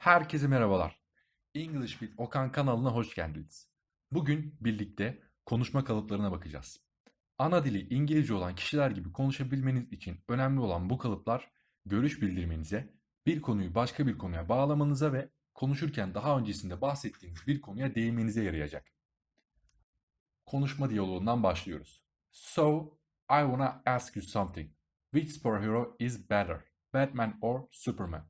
Herkese merhabalar. English with Okan kanalına hoş geldiniz. Bugün birlikte konuşma kalıplarına bakacağız. Ana dili İngilizce olan kişiler gibi konuşabilmeniz için önemli olan bu kalıplar görüş bildirmenize, bir konuyu başka bir konuya bağlamanıza ve konuşurken daha öncesinde bahsettiğiniz bir konuya değinmenize yarayacak. Konuşma diyaloğundan başlıyoruz. So, I wanna ask you something. Which superhero is better? Batman or Superman?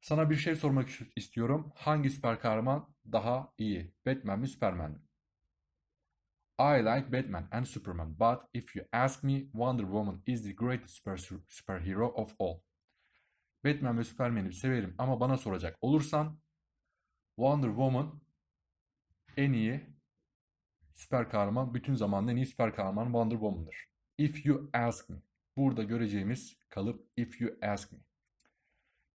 Sana bir şey sormak istiyorum. Hangi süper kahraman daha iyi? Batman mi Superman mi? I like Batman and Superman, but if you ask me, Wonder Woman is the greatest super, superhero of all. Batman ve Superman'i severim ama bana soracak olursan Wonder Woman en iyi süper kahraman, bütün zamanın en iyi süper kahraman Wonder Woman'dır. If you ask me. Burada göreceğimiz kalıp if you ask me.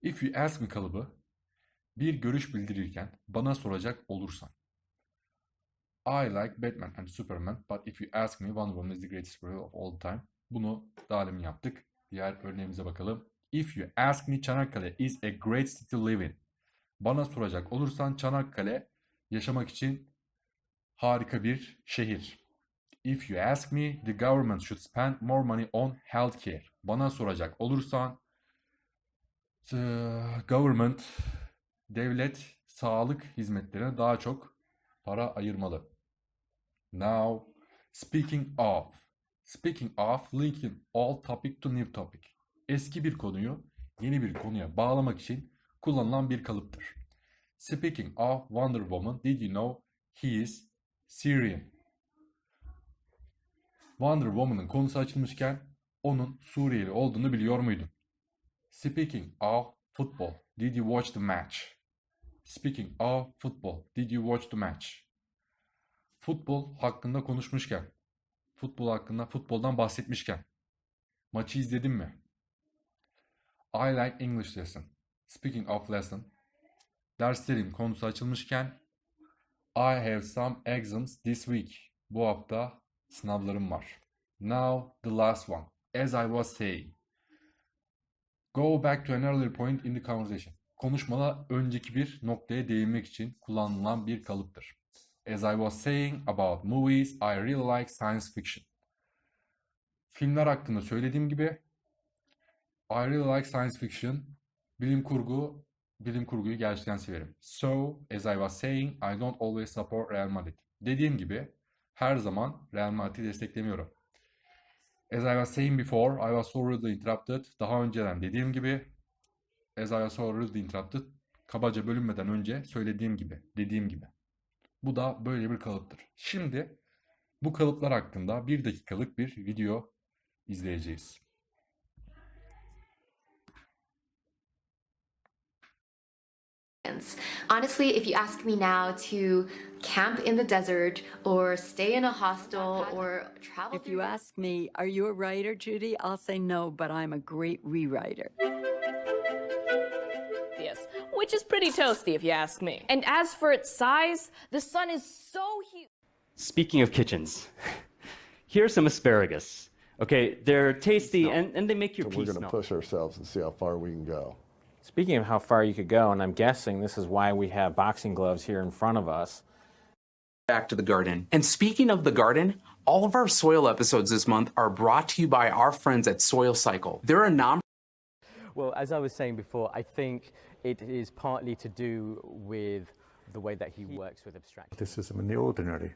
If you ask me kalıbı bir görüş bildirirken bana soracak olursan. I like Batman and Superman, but if you ask me, Wonder Woman is the greatest superhero of all time. Bunu daha demin yaptık. Diğer örneğimize bakalım. If you ask me, Çanakkale is a great city to live in. Bana soracak olursan Çanakkale yaşamak için harika bir şehir. If you ask me, the government should spend more money on healthcare. Bana soracak olursan government devlet sağlık hizmetlerine daha çok para ayırmalı. Now, speaking of. Speaking of, linking all topic to new topic. Eski bir konuyu yeni bir konuya bağlamak için kullanılan bir kalıptır. Speaking of Wonder Woman, did you know he is Syrian? Wonder Woman'ın konusu açılmışken onun Suriyeli olduğunu biliyor muydun? Speaking of football, did you watch the match? Speaking of football, did you watch the match? Futbol hakkında konuşmuşken, futbol hakkında, futboldan bahsetmişken, maçı izledin mi? I like English lesson. Speaking of lesson, derslerim konusu açılmışken, I have some exams this week. Bu hafta sınavlarım var. Now the last one. As I was saying. Go back to an earlier point in the conversation. Konuşmada önceki bir noktaya değinmek için kullanılan bir kalıptır. As I was saying about movies, I really like science fiction. Filmler hakkında söylediğim gibi I really like science fiction. Bilim kurgu, bilim kurguyu gerçekten severim. So, as I was saying, I don't always support Real Madrid. Dediğim gibi her zaman Real Madrid'i desteklemiyorum. As I was saying before, I was so interrupted. Daha önceden dediğim gibi, as I was so interrupted, kabaca bölünmeden önce söylediğim gibi, dediğim gibi. Bu da böyle bir kalıptır. Şimdi bu kalıplar hakkında bir dakikalık bir video izleyeceğiz. Honestly, if you ask me now to camp in the desert or stay in a hostel or travel If you ask me, are you a writer, Judy? I'll say no, but I'm a great rewriter. Yes, which is pretty toasty if you ask me. And as for its size, the sun is so huge. Speaking of kitchens, here's some asparagus. Okay, they're tasty and, and they make your So pee we're going to smell. push ourselves and see how far we can go. Speaking of how far you could go, and I'm guessing this is why we have boxing gloves here in front of us. back to the garden. And speaking of the garden, all of our soil episodes this month are brought to you by our friends at Soil Cycle. They're a non Well, as I was saying before, I think it is partly to do with the way that he works with abstraction. Criticism in the ordinary.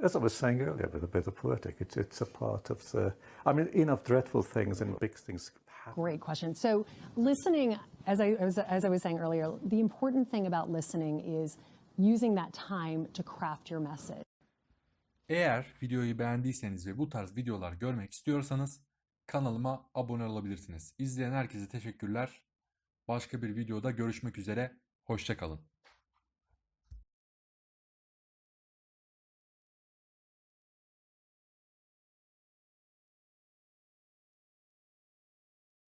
As I was saying earlier, with a bit of poetic, it's, it's a part of the. I mean, enough dreadful things and big things happen. Great question. So, listening, as I, as, as I was saying earlier, the important thing about listening is using that time to craft your message. Eğer videoyu beğendiyseniz ve bu tarz videolar görmek istiyorsanız kanalıma abone olabilirsiniz. İzleyen herkese teşekkürler. Başka bir videoda görüşmek üzere. Hoşçakalın.